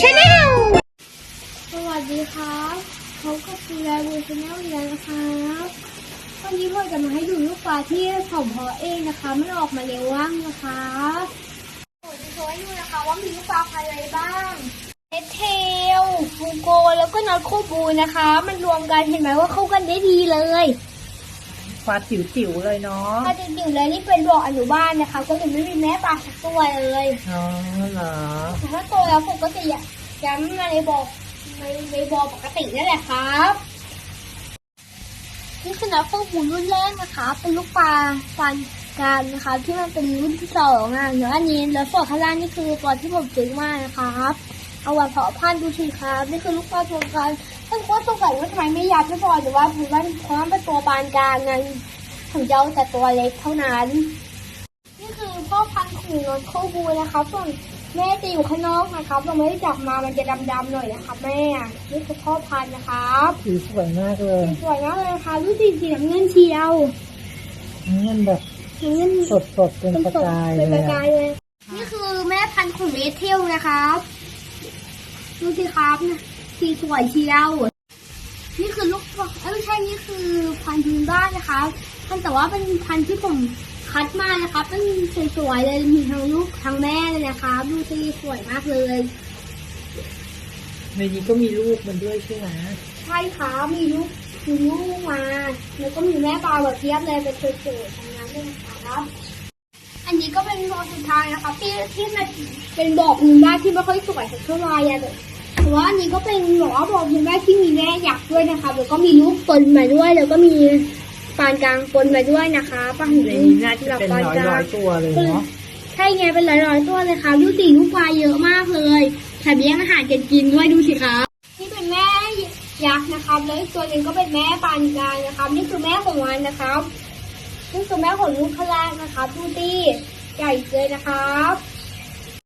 ชาแนลสวัสดีครับเขาก็คือแรบูชาแนลอีกแล้วนะครับวันนี้พ่อจะมาให้ดูลูกปลาที่ผมเพาะเองนะคะ มันออกมาเร็วว่างนะคะผมจะโชว์ให้ดูนะคะว่ามีลูกปลาพันธุ์อะไรบ้างเอเทลฟูโกแล้วก็นอตโคบูนะคะ มันรวมกันเห็นไหมว่าเข้ากันได้ดีเลย ปลาจิ๋วๆเลยเนาะถ้าจริงๆเลยนี่เป็นบ่ออนุบาลนะคะ ก็จะไม่มีแม่ปลาสักตัวเลยอ๋อเหรอแต่ถ้าโตแล้วผมก็จะย้ำมาในบ่อในในบ่อปกตินั่นแหละครับนี่คือนักฟูบูรุ่นแรกนะคะ เป็นลูกปลาฟันการนะคะ ที่มันเป็นรุ่นที่สองอะเนื้ออันนี้แล้วส่วนข้างล่างนี่คือตัวที่ผมซื้อมานะครับ เอาไว้เพาะพันธุ์ดูสิครับ นี่คือลูกปลาตัวกัน ท่านก็สงสัยว่าทำไมไม่ยัดไม่พอหรือว่าเพราะว่าเพราะว่าเป็นตัวปานกลางไงถึงจะเอาแต่ตัวเล็กเท่านั้น นี่คือพ่อพันธุ์ของนนโคบูนะครับส่วนแม่จะอยู่ข้างนอกนะครับเราไม่ได้จับมามันจะดำๆหน่อยนะครับแม่นี่คือพ่อพันธุ์นะครับสีสวยมากเลยสวยมากเลยนะคะดูสีสีน้ำเงินเชียวเงินแบบน้ำเงินสดสดๆเป็นประกายเป็นเลประยกาอะยเลยนี่คือแม่พันธุ์ของเลเทลนะครับดูสิครับนะ สีสวยเชียว นี่คือลูกเอ้ยไม่ใช่นี่คือพันธุ์พื้นบ้านนะคะพันธุ์แต่ว่าเป็นพันธุ์ที่ผมคัดมานะคะเป็นสวยๆเลยมีทั้งลูกทั้งแม่เลยนะคะดูสิสวยมากเลยในนี้ก็มีลูกมันด้วยใช่ไหมใช่ค่ะมีลูกมีลูกมาแล้วก็มีแม่ปลาแบบเทียบเลยเป็นสวยๆทั้งนั้นเลยนะครับอันนี้ก็เป็นบ่อสุดท้ายนะคะที่ที่มันเป็นบ่อพื้นบ้านที่ไม่ค่อยสวยสักเท่าไหร่อะ แต่ว่าอันนี้ก็เป็นบ่อบ่อพื้นบ้านที่มีแม่ยักษ์ด้วยนะคะแล้วก็มีลูกปนมาด้วย แล้วก็มีปานกลางปนมาด้วยนะคะปานในนี้น่าจะเป็นปานร้อยกลาร้องยๆตัวเลยเนาะใช่ไงเป็นร้อยๆตัวเลยค่ะดูสิลูกปลาเยอะมากเลยแถมแย่งอาหารกันกินด้วยดูสิคะนี่เป็นแม่ยักษ์นะครับแล้วอีกตัวหนึ่งก็เป็นแม่ปานกลางนะครับนี่คือแม่ของมันนะครับนี่คือแม่ของลูกข้างล่างนะครับดูสิใหญ่เลยนะครับ